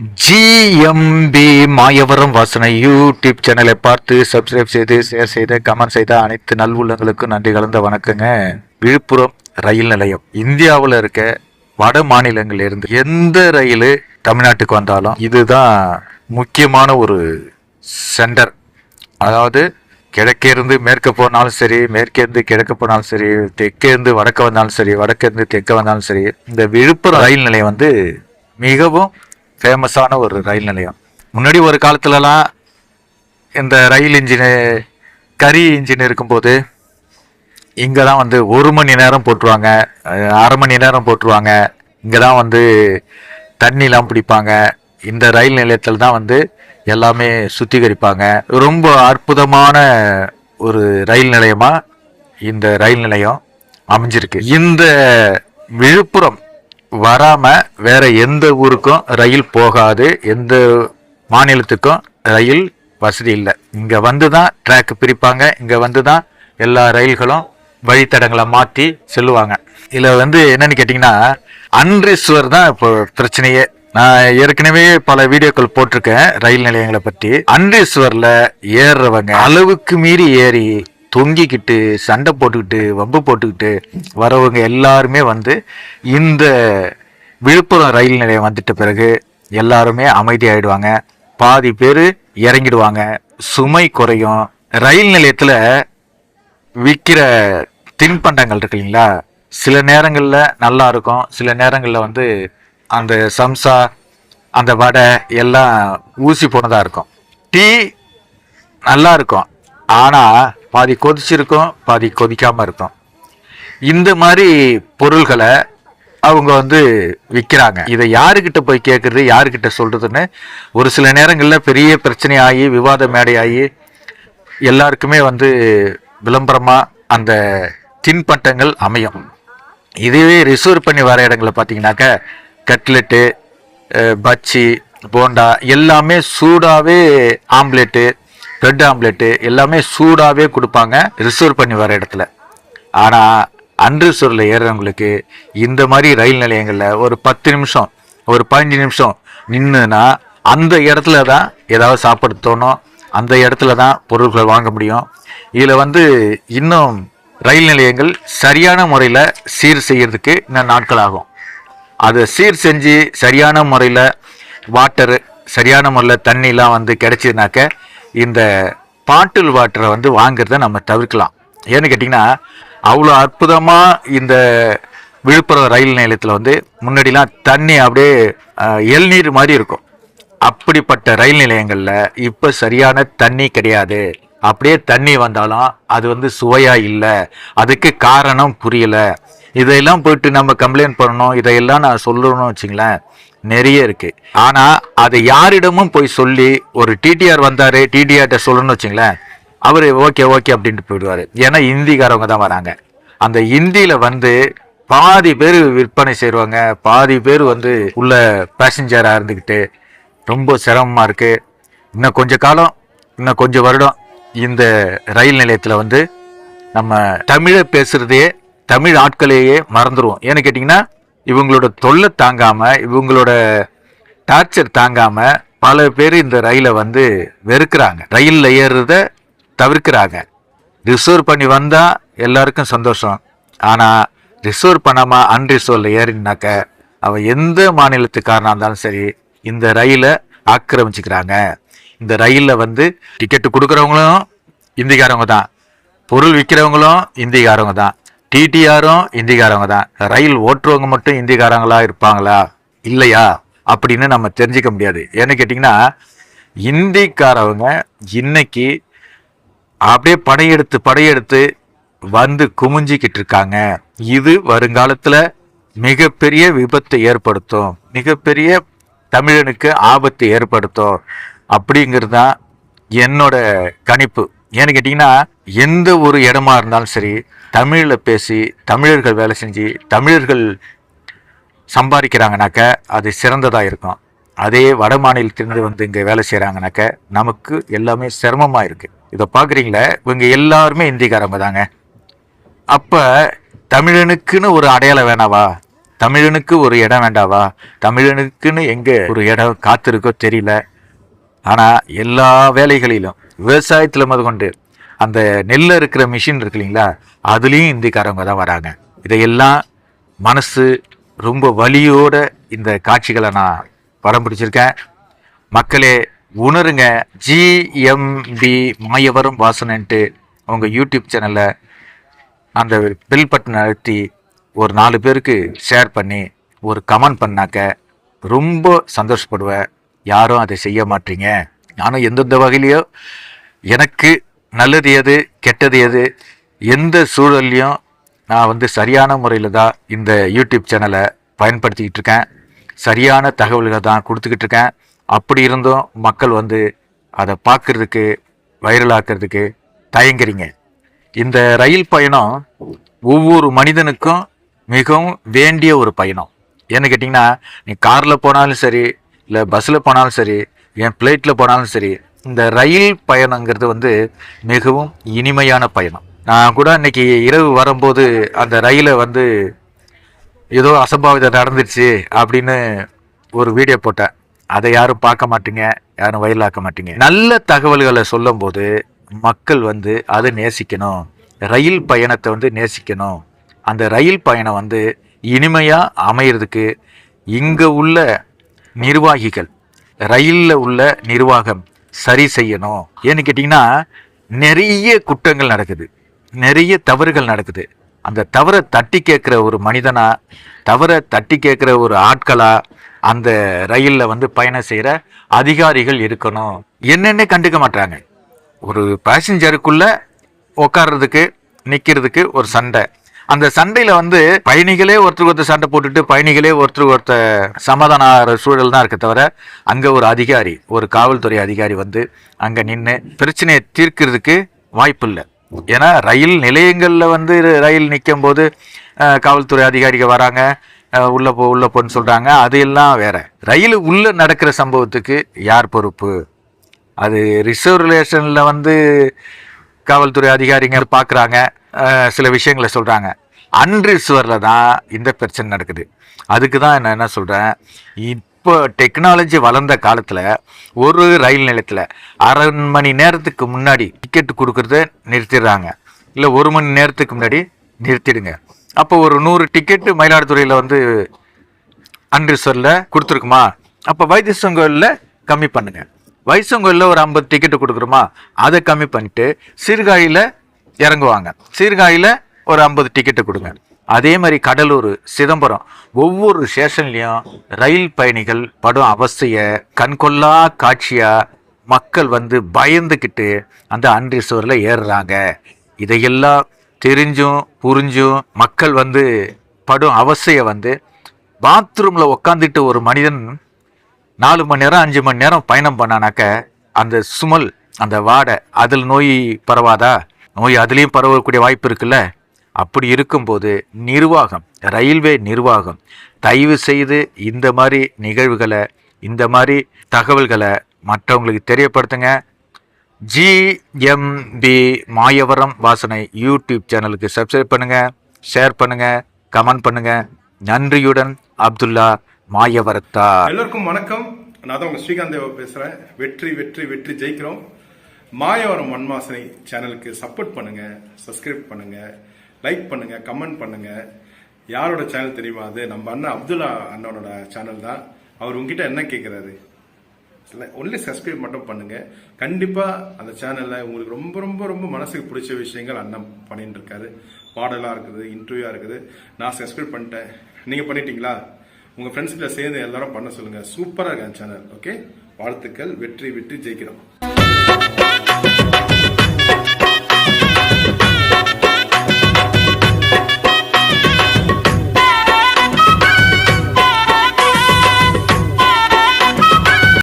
GMP Mayavaram வாசனை YouTube சேனலை பார்த்து சப்ஸ்கிரைப் செய்து ஷேர் செய்து கமெண்ட் செய்த அனைத்து நல்வுள்ளங்களுக்கும் நன்றி கலந்த வணக்கங்க. விழுப்புரம் ரயில் நிலையம். இந்தியாவில் இருக்க வட மாநிலங்களிலிருந்து எந்த ரயில் தமிழ்நாட்டுக்கு வந்தாலும் இதுதான் முக்கியமான ஒரு சென்டர் அதாவது கிழக்கே இருந்து மேற்க போனாலும் சரி மேற்கே இருந்து கிழக்க போனாலும் சரி தெற்கே இருந்து வடக்க வந்தாலும் சரி வடக்கே இருந்து தெற்க வந்தாலும் சரி இந்த விழுப்புரம் ரயில் நிலையம் வந்து மிகவும் ஃபேமஸான ஒரு ரயில் நிலையம். முன்னாடி ஒரு காலத்துலலாம் இந்த ரயில் இன்ஜினு கரி இன்ஜின் இருக்கும்போது இங்கே தான் வந்து ஒரு மணி நேரம் போட்டுருவாங்க அரை மணி நேரம் போட்டுருவாங்க. இங்கே தான் வந்து தண்ணிலாம் பிடிப்பாங்க. இந்த ரயில் நிலையத்தில் தான் வந்து எல்லாமே சுத்திகரிப்பாங்க. ரொம்ப அற்புதமான ஒரு ரயில் நிலையமாக இந்த ரயில் நிலையம் அமைஞ்சிருக்கு. இந்த விழுப்புரம் வராமல் வேற எந்த ஊருக்கும் ரயில் போகாது எந்த மாநிலத்துக்கும் ரயில் வசதி இல்லை. இங்கே வந்து தான் ட்ராக் பிரிப்பாங்க இங்கே வந்து தான் எல்லா ரயில்களும் வழித்தடங்களை மாற்றி செல்லுவாங்க. இதில் வந்து என்னன்னு கேட்டிங்கன்னா அன்ரிஸ்வர் தான் இப்போ பிரச்சனையே. நான் ஏற்கனவே பல வீடியோக்கள் போட்டிருக்கேன் ரயில் நிலையங்களை பற்றி. அன்ரிஸ்வரில் ஏறுறவங்க அளவுக்கு மீறி ஏறி தொங்கிக்கிட்டு சண்டை போட்டுக்கிட்டு வம்பு போட்டுக்கிட்டு வரவங்க எல்லாருமே வந்து இந்த விழுப்புரம் ரயில் நிலையம் வந்துட்ட பிறகு எல்லாருமே அமைதியாயிடுவாங்க. பாதி பேர் இறங்கிடுவாங்க. சுமை குறையும். ரயில் நிலையத்தில் விற்கிற தின்பண்டங்கள் இருக்கு இல்லைங்களா? சில நேரங்களில் நல்லா இருக்கும். சில நேரங்களில் வந்து அந்த சம்சா அந்த வடை எல்லாம் ஊசி போனதாக இருக்கும். டீ நல்லா இருக்கும். ஆனால் பாதி கொதிச்சிருக்கும் பாதி கொதிக்காமல் இருக்கும். இந்த மாதிரி பொருள்களை அவங்க வந்து விற்கிறாங்க இதை யாருக்கிட்ட போய் கேட்குறது யாருக்கிட்ட சொல்கிறதுன்னு ஒரு சில நேரங்களில் பெரிய பிரச்சனை ஆகி விவாத மேடை ஆகி எல்லாருக்குமே வந்து விளம்பரமாக அந்த தின்பண்டங்கள் அமையும். இதுவே ரிசர்வ் பண்ணி வர இடங்களை பார்த்தீங்கன்னாக்க கட்லெட்டு பச்சி போண்டா எல்லாமே சூடாகவே ஆம்லெட்டு பிரெட் ஆம்லெட்டு எல்லாமே சூடாகவே கொடுப்பாங்க ரிசர்வ் பண்ணி வர இடத்துல. ஆனால் அன்ரிசர்வில் ஏறுறவங்களுக்கு இந்த மாதிரி ரயில் நிலையங்களில் ஒரு பத்து நிமிஷம் ஒரு பதினஞ்சு நிமிஷம் நின்றுனா அந்த இடத்துல தான் ஏதாவது சாப்பிட தோணும் அந்த இடத்துல தான் பொருட்கள் வாங்க முடியும். இதில் வந்து இன்னும் ரயில் நிலையங்கள் சரியான முறையில் சீர் செய்கிறதுக்கு இன்னும் நாட்கள் ஆகும். அதை சீர் செஞ்சு சரியான முறையில் வாட்டரு சரியான முறையில் தண்ணிலாம் வந்து கிடச்சிதுனாக்க இந்த பாட்டில் வாட்டரை வந்து வாங்குறத நம்ம தவிர்க்கலாம். ஏன்னு கேட்டிங்கன்னா அவ்வளோ அற்புதமாக இந்த விழுப்புரம் ரயில் நிலையத்தில் வந்து முன்னாடிலாம் தண்ணி அப்படியே அஹ், இளநீர் மாதிரி இருக்கும். அப்படிப்பட்ட ரயில் நிலையங்களில் இப்போ சரியான தண்ணி கிடையாது. அப்படியே தண்ணி வந்தாலும் அது வந்து சுவையாக இல்லை. அதுக்கு காரணம் புரியல. இதையெல்லாம் போயிட்டு நம்ம கம்ப்ளைண்ட் பண்ணணும். இதையெல்லாம் நான் சொல்லணும்னு வச்சுங்களேன். நிறைய இருக்கு. ஆனா அதை யாரிடமும் போய் சொல்லி ஒரு டிடிஆர் வந்தாரு டிடிஆர்ட்ட சொல்லணும்னு வச்சுங்களேன் அவரு ஓகே ஓகே அப்படின்ட்டு போயிடுவாரு. ஏன்னா இந்திக்காரவங்க தான் வராங்க. அந்த ஹிந்தியில வந்து பாதி பேர் விற்பனை செய்வாங்க பாதி பேர் வந்து உள்ள பேசஞ்சரா இருந்துக்கிட்டு ரொம்ப சிரமமா இருக்கு. இன்னும் கொஞ்ச காலம் இன்னும் கொஞ்சம் வருடம் இந்த ரயில் நிலையத்தில் வந்து நம்ம தமிழை பேசுறதே தமிழ் ஆட்களையே மறந்துடுவோம் ஏன்னு கேட்டிங்கன்னா இவங்களோட தொல்லை தாங்காமல் இவங்களோட டார்ச்சர் தாங்காமல் பல பேர் இந்த ரயிலை வந்து வெறுக்கிறாங்க. ரயிலில் ஏறுறத தவிர்க்கிறாங்க. ரிசர்வ் பண்ணி வந்தால் எல்லாருக்கும் சந்தோஷம். ஆனால் ரிசர்வ் பண்ணாமல் அன்ரிசர்வில் ஏறினாக்க அவன் எந்த மாநிலத்துக்காரனாக இருந்தாலும் சரி இந்த ரயிலை ஆக்கிரமிச்சுக்கிறாங்க. இந்த ரயிலில் வந்து டிக்கெட்டு கொடுக்குறவங்களும் இந்திக்காரவங்க தான். பொருள் விற்கிறவங்களும் இந்திக்காரவங்க தான். டிடிஆரும் இந்திக்காரவங்க தான். ரயில் ஓட்டுறவங்க மட்டும் இந்திக்காரங்களா இருப்பாங்களா? இல்லையா? அப்படின்னு நம்ம தெரிஞ்சுக்க முடியாது. ஏன்னு கேட்டிங்கன்னா இந்திக்காரவங்க இன்னைக்கு அப்படியே படையெடுத்து படையெடுத்து வந்து குமிஞ்சிக்கிட்டு இருக்காங்க. இது வருங்காலத்தில் மிகப்பெரிய விபத்தை ஏற்படுத்தும். மிகப்பெரிய தமிழனுக்கு ஆபத்தை ஏற்படுத்தும். அப்படிங்கிறது தான் என்னோட கணிப்பு. ஏன்னு கேட்டிங்கன்னா எந்த ஒரு இடமா இருந்தாலும் சரி தமிழில் பேசி தமிழர்கள் வேலை செஞ்சு தமிழர்கள் சம்பாதிக்கிறாங்கனாக்க அது சிறந்ததாக இருக்கும். அதே வட மாநிலத்திலிருந்து வந்து இங்கே வேலை செய்கிறாங்கனாக்க நமக்கு எல்லாமே சிரமமாக இருக்குது இதை பார்க்குறீங்களே இவங்க எல்லாருமே இந்திக்காரங்க தாங்க. அப்போ தமிழனுக்குன்னு ஒரு அடையாளம் வேணாவா தமிழனுக்கு ஒரு இடம் வேண்டாவா தமிழனுக்குன்னு எங்கே ஒரு இடம் காத்திருக்கோ தெரியல. ஆனால் எல்லா வேலைகளிலும் விவசாயத்தில் முதற்கொண்டு அந்த நெல்ல இருக்கிற மிஷின் இருக்கு இல்லைங்களா அதுலேயும் இந்திக்காரவங்க தான் வராங்க. இதையெல்லாம் மனசு ரொம்ப வலியோட இந்த காட்சிகளை நான் படம் பிடிச்சிருக்கேன். மக்களே உணருங்க. ஜிஎம்பி மாயவரம் வாசனன்ட்டு உங்கள் யூடியூப் சேனலில் அந்த பில் பட்டன் அழுத்தி ஒரு நாலு பேருக்கு ஷேர் பண்ணி ஒரு கமெண்ட் பண்ணாக்க ரொம்ப சந்தோஷப்படுவேன். யாரும் அதை செய்ய மாட்டீங்க. நானும் எந்தெந்த வகையிலையோ எனக்கு நல்லது எது கெட்டது எது எந்த சூழல்லையும் நான் வந்து சரியான முறையில் தான் இந்த யூடியூப் சேனலை பயன்படுத்திக்கிட்டு இருக்கேன். சரியான தகவல்களை தான் கொடுத்துக்கிட்டு இருக்கேன். அப்படி இருந்தும் மக்கள் வந்து அதை பார்க்குறதுக்கு வைரலாக்குறதுக்கு தயங்குறீங்க. இந்த ரயில் பயணம் ஒவ்வொரு மனிதனுக்கும் மிகவும் வேண்டிய ஒரு பயணம். ஏன்னு கேட்டிங்கன்னா நீ காரில் போனாலும் சரி இல்லை பஸ்ஸில் போனாலும் சரி என் ஃப்ளைட்டில் போனாலும் சரி இந்த ரயில் பயணங்கிறது வந்து மிகவும் இனிமையான பயணம். நான் கூட இன்னைக்கு இரவு வரும்போது அந்த ரயிலை வந்து ஏதோ அசம்பாவிதம் நடந்துருச்சு அப்படின்னு ஒரு வீடியோ போட்டேன். அதை யாரும் பார்க்க மாட்டீங்க யாரும் வயலாக்க மாட்டீங்க. நல்ல தகவல்களை சொல்லும்போது மக்கள் வந்து அதை நேசிக்கணும். ரயில் பயணத்தை வந்து நேசிக்கணும். அந்த ரயில் பயணம் வந்து இனிமையாக அமையிறதுக்கு இங்கே உள்ள நிர்வாகிகள் ரயிலில் உள்ள நிர்வாகம் சரி செய்யணும். ஏன்னு கேட்டிங்கன்னா நிறைய குற்றங்கள் நடக்குது. நிறைய தவறுகள் நடக்குது. அந்த தவறை தட்டி கேட்குற ஒரு மனிதனா தவறை தட்டி கேட்குற ஒரு ஆட்களா அந்த ரயிலில் வந்து பயணம் செய்கிற அதிகாரிகள் இருக்கணும். என்னென்ன கண்டுக்க மாட்டாங்க ஒரு பேசஞ்சருக்குள்ளே உட்கார்றதுக்கு நிற்கிறதுக்கு ஒரு சண்டை. அந்த சண்டையில் வந்து பயணிகளே ஒருத்தருக்கு ஒருத்தர் சண்டை போட்டுட்டு பயணிகளே ஒருத்தருக்கு ஒருத்தர் சமாதான ஆகிற சூழல் தான் இருக்க தவிர அங்கே ஒரு அதிகாரி ஒரு காவல்துறை அதிகாரி வந்து அங்கே நின்று பிரச்சனையை தீர்க்கிறதுக்கு வாய்ப்பு இல்லை. ஏன்னா ரயில் நிலையங்களில் வந்து ரயில் நிற்கும் போது காவல்துறை அதிகாரிகள் வராங்க உள்ள போ உள்ள போன்னு சொல்கிறாங்க அது எல்லாம் வேற. ரயில் உள்ள நடக்கிற சம்பவத்துக்கு யார் பொறுப்பு? அது ரிசர்வ் ரிலேஷனில் வந்து காவல்துறை அதிகாரிங்க பார்க்குறாங்க சில விஷயங்களை சொல்கிறாங்க அன்ரிசர்வில் தான் இந்த பிரச்சனை நடக்குது. அதுக்கு தான் நான் என்ன சொல்கிறேன் இப்போ டெக்னாலஜி வளர்ந்த காலத்தில் ஒரு ரயில் நிலையத்தில் அரை மணி நேரத்துக்கு முன்னாடி டிக்கெட் கொடுக்கறத நிறுத்திடுறாங்க. இல்லை ஒரு மணி நேரத்துக்கு முன்னாடி நிறுத்திடுங்க. அப்போ ஒரு நூறு டிக்கெட்டு மயிலாடுதுறையில் வந்து அன்ரிசர்வில் கொடுத்துருக்குமா? அப்போ வைத்தியசங்கோலில் கம்மி பண்ணுங்கள் வைசங்கோலில் ஒரு ஐம்பது டிக்கெட்டு கொடுக்குறோமா அதை கம்மி பண்ணிட்டு சீர்காழியில் இறங்குவாங்க. சீர்காழியில் ஒரு ஐம்பது டிக்கெட்டு கொடுங்க. அதே மாதிரி கடலூர் சிதம்பரம் ஒவ்வொரு ஸ்டேஷன்லேயும் ரயில் பயணிகள் படும் அவஸ்தைய கண்கொள்ளா காட்சியாக மக்கள் வந்து பயந்துக்கிட்டு அந்த அன்ரிசர்வில் ஏறுறாங்க. இதையெல்லாம் தெரிஞ்சும் புரிஞ்சும் மக்கள் வந்து படும் அவஸ்தையை வந்து பாத்ரூமில் உக்காந்துட்டு ஒரு மனிதன் நாலு மணி நேரம் அஞ்சு மணி நேரம் பயணம் பண்ணானாக்க அந்த சுமல் அந்த வாடை அதில் நோய் பரவாதா? நோய் அதுலேயும் பரவக்கூடிய வாய்ப்பு இருக்குல்ல? அப்படி இருக்கும்போது நிர்வாகம் ரயில்வே நிர்வாகம் தயவு செய்து இந்த மாதிரி நிகழ்வுகளை இந்த மாதிரி தகவல்களை மற்றவங்களுக்கு தெரியப்படுத்துங்க. ஜிஎம்பி மாயவரம் வாசனை யூடியூப் சேனலுக்கு சப்ஸ்கிரைப் பண்ணுங்க ஷேர் பண்ணுங்க கமெண்ட் பண்ணுங்க. நன்றியுடன் அப்துல்லா மாயவரத்தார். எல்லோருக்கும் வணக்கம். நான் தான் உங்க ஸ்ரீகாந்த் பேசுறேன். வெற்றி வெற்றி வெற்றி ஜெயிக்கிறோம். மாயவரம் மண்மாசனை சேனலுக்கு சப்போர்ட் பண்ணுங்க சப்ஸ்கிரைப் பண்ணுங்க லைக் பண்ணுங்க கமெண்ட் பண்ணுங்க. யாரோட சேனல் தெரியுமா அது? நம்ம அண்ணன் அப்துல்லா அண்ணனோட சேனல் தான். அவர் உங்ககிட்ட என்ன கேட்கிறாரு ஒன்லி சப்ஸ்கிரைப் மட்டும் பண்ணுங்க. கண்டிப்பா அந்த சேனல்ல உங்களுக்கு ரொம்ப ரொம்ப ரொம்ப மனசுக்கு பிடிச்ச விஷயங்கள் அண்ணன் பண்ணிட்டு இருக்காரு. பாடலா இருக்குது இன்டர்வியூவா இருக்குது. நான் சப்ஸ்கிரைப் பண்ணிட்டேன். நீங்க பண்ணிட்டீங்களா? உங்க ஃப்ரெண்ட்ஸ்கிட்ட சேர்ந்து எல்லாரும் பண்ண சொல்லுங்க. சூப்பரா இருக்கு அந்த சேனல் ஓகே வாழ்த்துக்கள் வெற்றி வெற்றி ஜெயிக்கிறோம்.